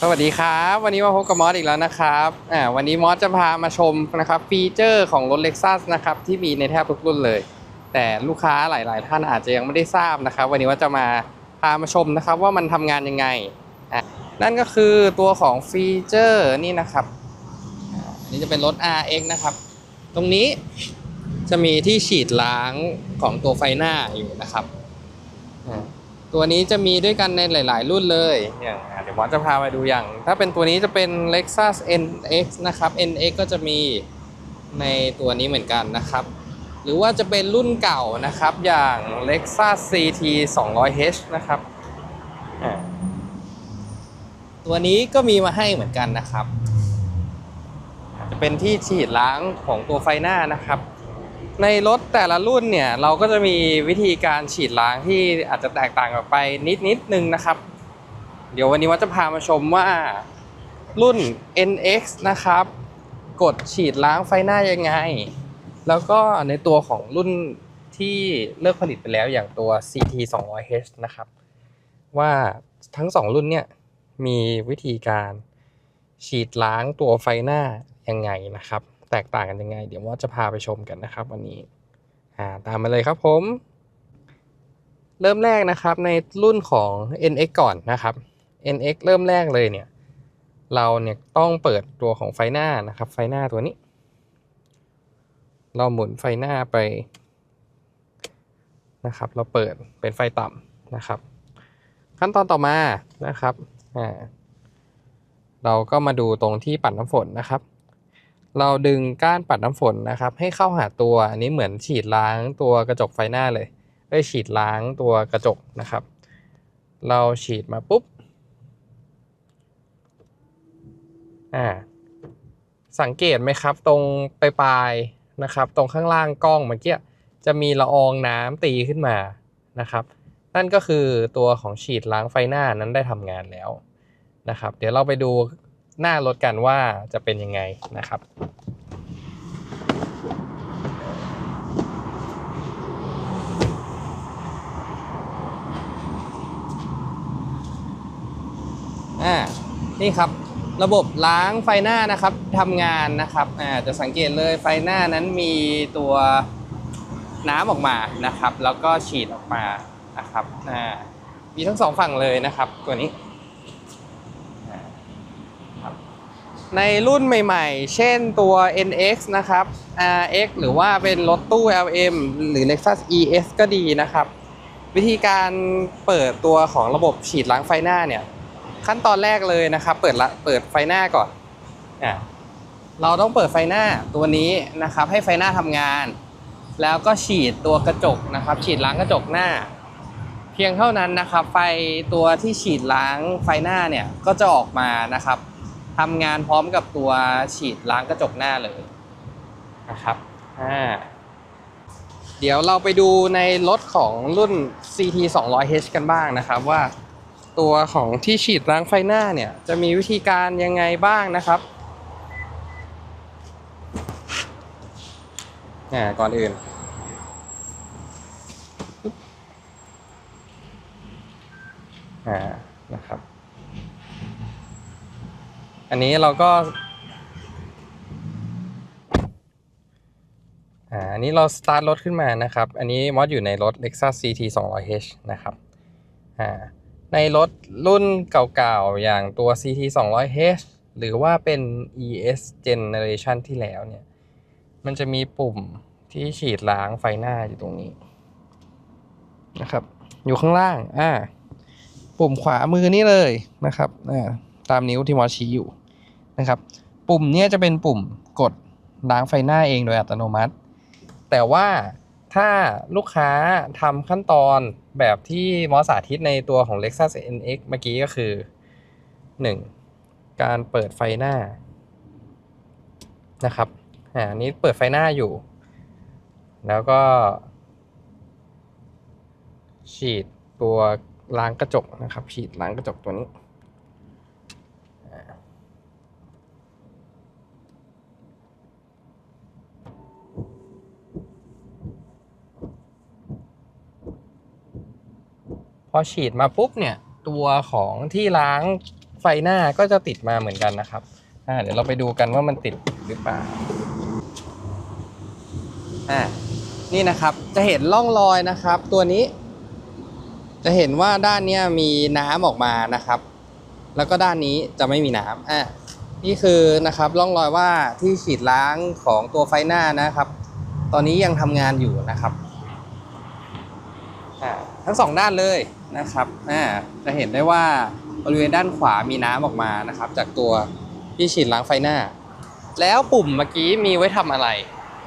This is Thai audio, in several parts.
สวัสดีครับ วันนี้มาพบกับมอสอีกแล้วนะครับอ่าวันนี้มอสจะพามาชมนะครับฟีเจอร์ของรถ Lexus นะครับที่มีในแทบทุกรุ่นเลย แต่ลูกค้าหลาย ๆ ท่านอาจจะยังไม่ได้ทราบนะครับ วันนี้ว่าจะมาพามาชมนะครับว่ามันทำงานยังไงอะนั่นก็คือตัวของฟีเจอร์นี่นะครับอันนี่จะเป็นรถ RX นะครับ ตรงนี้จะมีที่ฉีดล้างของตัวไฟหน้าอยู่นะครับอ่า ตัวนี้จะมีด้วยกันในหลาย ๆ รุ่นเลยอย่างเดี๋ยวมอจะพาไปดูอย่าง ถ้าเป็นตัวนี้จะเป็น Lexus NX นะครับ NX ก็จะมีในตัวนี้เหมือนกันนะครับ หรือว่าจะเป็นรุ่นเก่านะครับอย่าง Lexus CT 200H นะครับตัวนี้ก็มีมาให้เหมือนกันนะครับ จะเป็นที่ฉีดล้างของตัวไฟหน้านะครับ ในรถแต่ละรุ่นเนี่ยเราก็จะมีวิธีการฉีดล้างที่อาจจะแตกต่างกันไปนิดนิดนึงนะครับ เดี๋ยววันนี้ว่าจะพามาชมว่ารุ่น NX นะครับ กดฉีดล้างไฟหน้ายังไง แล้วก็ในตัวของรุ่นที่เลิกผลิตไปแล้วอย่างตัว CT 200H นะครับ ว่าทั้งสองรุ่นเนี่ยมีวิธีการฉีดล้างตัวไฟหน้ายังไงนะครับ แตกต่างกันยังไง เดี๋ยวว่าจะพาไปชมกันนะครับ วันนี้อ่าตามมาเลยครับผม เริ่มแรกนะครับในรุ่นของ NX ก่อนนะครับ NX เริ่มแรกเลยเนี่ย เราเนี่ยต้องเปิดตัวของไฟหน้านะครับ ไฟหน้าตัวนี้ เราหมุนไฟหน้าไปนะครับ เราเปิดเป็นไฟต่ำนะครับ ขั้นตอนต่อมานะครับอ่าเราก็มาดูตรงที่ปัดน้ำฝนนะครับ เราดึงก้านปัดน้ำฝนนะครับ ให้เข้าหาตัวอันนี้เหมือนฉีดล้างตัวกระจกไฟหน้าเลยได้ฉีดล้างตัวกระจกนะครับ เราฉีดมาปุ๊บอ่าสังเกตไหมครับตรงปลายๆนะครับ ตรงข้างล่างกล้องเมื่อกี้จะมีละอองน้ำตีขึ้นมานะครับ นั่นก็คือตัวของฉีดล้างไฟหน้านั้นได้ทำงานแล้วนะครับ เดี๋ยวเราไปดู หน้ารถกันว่าจะเป็นยังไงนะครับอ่านี่ครับระบบล้างไฟหน้านะครับทำงานนะครับอ่าจะสังเกตเลยไฟหน้านั้นมีตัวน้ำออกมานะครับ แล้วก็ฉีดออกมานะครับอ่ามีทั้งสองฝั่งเลยนะครับ ตัวนี้ ในรุ่นใหม่ๆ เช่นตัว NX นะครับ RX หรือว่าเป็นรถตู้ LM หรือ Lexus ES ก็ดีนะครับ วิธีการเปิดตัวของระบบฉีดล้างไฟหน้าเนี่ย ขั้นตอนแรกเลยนะครับ เปิดละเปิดไฟหน้าก่อนอะเราต้องเปิดไฟหน้าตัวนี้นะครับ ให้ไฟหน้าทำงาน แล้วก็ฉีดตัวกระจกนะครับ ฉีดล้างกระจกหน้า เพียงเท่านั้นนะครับ ไฟตัวที่ฉีดล้างไฟหน้าเนี่ยก็จะออกมานะครับ ทำงานพร้อมกับตัวฉีดล้างกระจกหน้าเลยนะครับอ่าเดี๋ยวเราไปดูในรถของรุ่น CT 200H กันบ้างนะครับว่าตัวของที่ฉีดล้างไฟหน้าเนี่ย จะมีวิธีการยังไงบ้างนะครับอ่าก่อนอื่น อ่า นะครับ อันนี้เราก็อ่าอันนี้เราสตาร์ทรถขึ้นมานะครับ อันนี้มอสอยู่ในรถ Lexus CT 200H นะครับอ่าในรถรุ่นเก่าๆ อย่างตัว CT 200H หรือว่าเป็น ES Generation ที่แล้วเนี่ย มันจะมีปุ่มที่ฉีดล้างไฟหน้าอยู่ตรงนี้นะครับ อยู่ข้างล่าง อ่า ปุ่มขวามือนี่เลยนะครับ อ่า ตามนิ้วที่มอสชี้อยู่ นะครับ ปุ่มเนี้ยจะเป็นปุ่มกดล้างไฟหน้าเองโดยอัตโนมัติ แต่ว่าถ้าลูกค้าทำขั้นตอนแบบที่มอสาธิตในตัวของ Lexus NX เมื่อกี้ก็คือ 1. การเปิดไฟหน้านะครับ อ่าอันนี้เปิดไฟหน้าอยู่ แล้วก็ ฉีดตัวล้างกระจกนะครับ ฉีดล้างกระจกตัวนี้ พอฉีดมาปุ๊บเนี่ยตัวของที่ล้างไฟหน้าก็จะติดมาเหมือนกันนะครับอ่าเดี๋ยวเราไปดูกันว่ามันติดหรือเปล่าอ่านี่นะครับจะเห็นร่องรอยนะครับ ตัวนี้ จะเห็นว่าด้านเนี้ยมีน้ำออกมานะครับ แล้วก็ด้านนี้จะไม่มีน้ำอะนี่คือนะครับร่องรอยว่าที่ฉีดล้างของตัวไฟหน้านะครับ ตอนนี้ยังทำงานอยู่นะครับ ทั้งสองด้านเลยนะครับอ่าจะเห็นได้ว่าบริเวณด้านขวามีน้ำออกมานะครับ จากตัวที่ฉีดล้างไฟหน้า แล้วปุ่มเมื่อกี้มีไว้ทำอะไร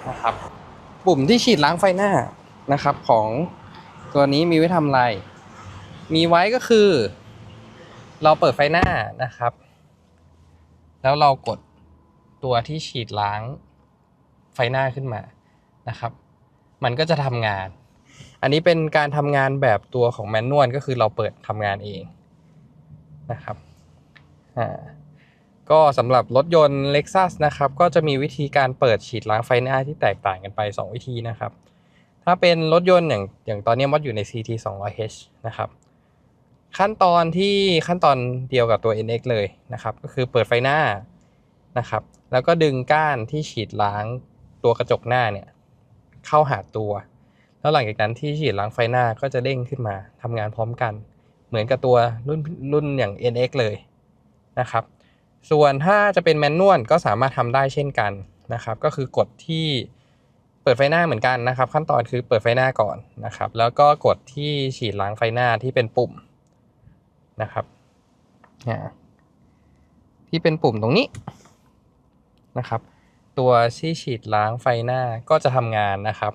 นะครับ ปุ่มที่ฉีดล้างไฟหน้านะครับ ของตัวนี้มีไว้ทำอะไร มีไว้ก็คือ เราเปิดไฟหน้านะครับ แล้วเรากดตัวที่ฉีดล้างไฟหน้าขึ้นมานะครับ มันก็จะทำงาน อันนี้เป็นการทำงานแบบตัวของแมนนวลก็คือเราเปิดทำงานเองนะครับอ่าก็สำหรับรถยนต์ Lexus นะครับก็จะมีวิธีการเปิดฉีดล้างไฟหน้าที่แตกต่างกันไป 2 วิธีนะครับ ถ้าเป็นรถยนต์อย่างอย่างตอนนี้มดอยู่ใน CT 200H นะครับขั้นตอนที่ขั้นตอนเดียวกับตัว NX เลยนะครับ ก็คือเปิดไฟหน้านะครับ แล้วก็ดึงก้านที่ฉีดล้างตัวกระจกหน้าเนี่ยเข้าหาตัว แล้วหลังจากนั้นที่ฉีดล้างไฟหน้าก็จะเด้งขึ้นมาทำงานพร้อมกัน เหมือนกับตัวรุ่นรุ่นอย่าง NX เลยนะครับ ส่วนถ้าจะเป็นแมนนวลก็สามารถทำได้เช่นกันนะครับ ก็คือกดที่เปิดไฟหน้าเหมือนกันนะครับ ขั้นตอนคือเปิดไฟหน้าก่อนนะครับ แล้วก็กดที่ฉีดล้างไฟหน้าที่เป็นปุ่มนะครับที่เป็นปุ่มตรงนี้นะครับ ตัวที่ฉีดล้างไฟหน้าก็จะทำงานนะครับ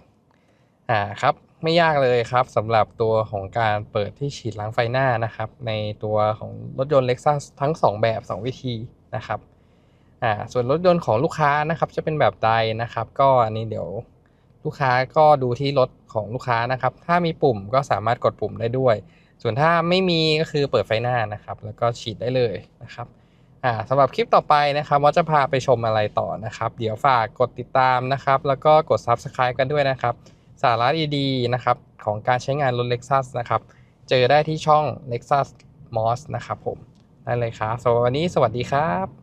อ่าครับไม่ยากเลยครับสำหรับตัวของการเปิดที่ฉีดล้างไฟหน้านะครับ ในตัวของรถยนต์ Lexus ทั้ง 2 แบบ 2 วิธีนะครับอ่าส่วนรถยนต์ของลูกค้านะครับจะเป็นแบบใดนะครับ ก็อันนี้เดี๋ยวลูกค้าก็ดูที่รถของลูกค้านะครับ ถ้ามีปุ่มก็สามารถกดปุ่มได้ด้วย ส่วนถ้าไม่มีก็คือเปิดไฟหน้านะครับ แล้วก็ฉีดได้เลยนะครับอ่าสำหรับคลิปต่อไปนะครับว่าจะพาไปชมอะไรต่อนะครับ เดี๋ยวฝากกดติดตามนะครับ แล้วก็กด Subscribe กันด้วยนะครับ สาระดีๆนะครับของการใช้งานรถ Lexus นะครับ เจอได้ที่ช่อง Lexus Moss นะครับผมนั่นเลยครับสำหรับวันนี้สวัสดีครับ